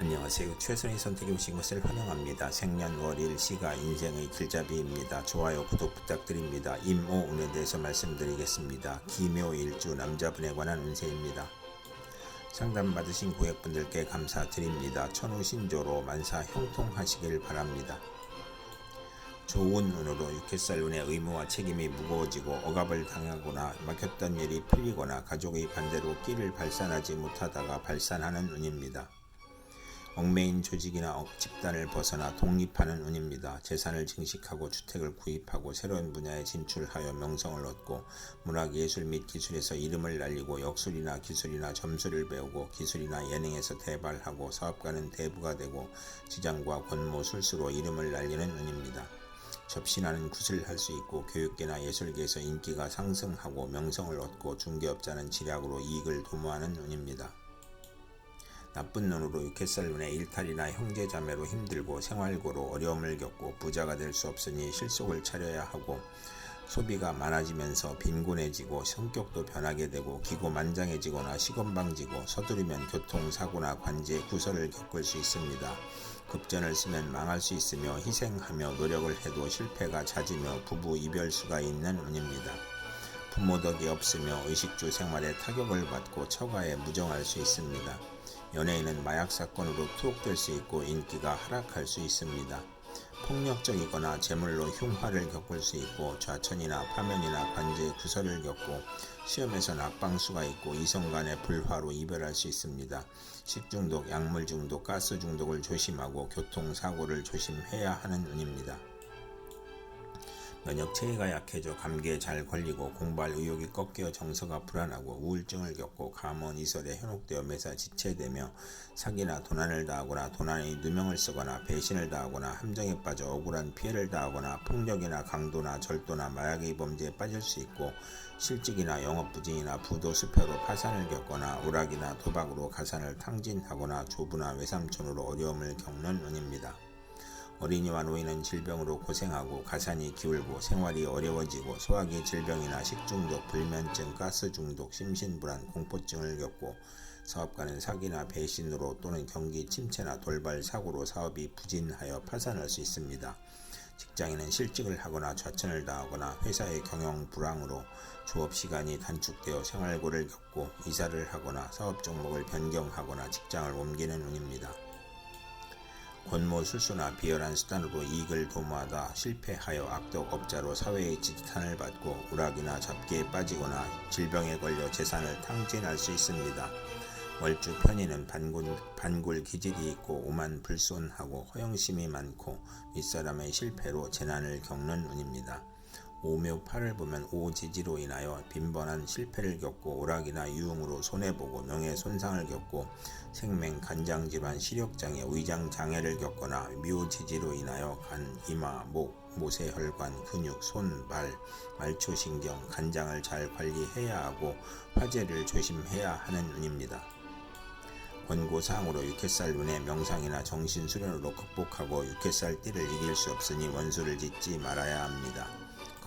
안녕하세요. 최선의 선택이 오신 것을 환영합니다. 생년월 일 시가 인생의 길잡이입니다. 좋아요, 구독 부탁드립니다. 임오 운에 대해서 말씀드리겠습니다. 기묘일주 남자분에 관한 운세입니다. 상담 받으신 고객분들께 감사드립니다. 천우신조로 만사 형통하시길 바랍니다. 좋은 운으로 육회살 운의 의무와 책임이 무거워지고 억압을 당하거나 막혔던 일이 풀리거나 가족의 반대로 끼를 발산하지 못하다가 발산하는 운입니다. 얽매인 조직이나 억- 집단을 벗어나 독립하는 운입니다. 재산을 증식하고 주택을 구입하고 새로운 분야에 진출하여 명성을 얻고 문학, 예술 및 기술에서 이름을 날리고 역술이나 기술이나 점수를 배우고 기술이나 예능에서 대발하고 사업가는 대부가 되고 지장과 권모, 술수로 이름을 날리는 운입니다. 접신하는 굿을 할 수 있고 교육계나 예술계에서 인기가 상승하고 명성을 얻고 중개업자는 지략으로 이익을 도모하는 운입니다. 나쁜 눈으로 육회살 눈의 일탈이나 형제자매로 힘들고 생활고로 어려움을 겪고 부자가 될 수 없으니 실속을 차려야 하고 소비가 많아지면서 빈곤해지고 성격도 변하게 되고 기고만장해지거나 시건방지고 서두르면 교통사고나 관제 구설을 겪을 수 있습니다. 급전을 쓰면 망할 수 있으며 희생하며 노력을 해도 실패가 잦으며 부부 이별수가 있는 운입니다. 부모 덕이 없으며 의식주 생활에 타격을 받고 처가에 무정할 수 있습니다. 연예인은 마약 사건으로 투옥될 수 있고 인기가 하락할 수 있습니다. 폭력적이거나 재물로 흉화를 겪을 수 있고 좌천이나 파면이나 관제 구설을 겪고 시험에서 낙방수가 있고 이성 간의 불화로 이별할 수 있습니다. 식중독, 약물 중독, 가스 중독을 조심하고 교통사고를 조심해야 하는 운입니다. 면역 체계가 약해져 감기에 잘 걸리고 공부할 의욕이 꺾여 정서가 불안하고 우울증을 겪고 감원 이설에 현혹되어 매사 지체되며 사기나 도난을 당하거나 도난의 누명을 쓰거나 배신을 당하거나 함정에 빠져 억울한 피해를 당하거나 폭력이나 강도나 절도나 마약의 범죄에 빠질 수 있고 실직이나 영업부진이나 부도 수표로 파산을 겪거나 오락이나 도박으로 가산을 탕진하거나 조부나 외삼촌으로 어려움을 겪는 운입니다. 어린이와 노인은 질병으로 고생하고 가산이 기울고 생활이 어려워지고 소화기 질병이나 식중독, 불면증, 가스 중독, 심신불안, 공포증을 겪고 사업가는 사기나 배신으로 또는 경기 침체나 돌발 사고로 사업이 부진하여 파산할 수 있습니다. 직장인은 실직을 하거나 좌천을 당하거나 회사의 경영 불황으로 조업 시간이 단축되어 생활고를 겪고 이사를 하거나 사업 종목을 변경하거나 직장을 옮기는 운입니다. 권모 술수나 비열한 수단으로 이익을 도모하다 실패하여 악덕업자로 사회의 지탄을 받고 우락이나 잡기에 빠지거나 질병에 걸려 재산을 탕진할 수 있습니다. 월주 편의는 반군, 반굴 기질이 있고 오만 불손하고 허영심이 많고 윗사람의 실패로 재난을 겪는 운입니다. 오묘팔을 보면 오지지로 인하여 빈번한 실패를 겪고 오락이나 유흥으로 손해보고 명예 손상을 겪고 생맹 간장질환 시력장애 위장 장애를 겪거나 묘지지로 인하여 간 이마 목 모세혈관 근육 손 발 말초신경 간장을 잘 관리해야 하고 화재를 조심해야 하는 운입니다. 권고사항으로 육회살 눈의 명상이나 정신수련으로 극복하고 육회살 띠를 이길 수 없으니 원수를 짓지 말아야 합니다.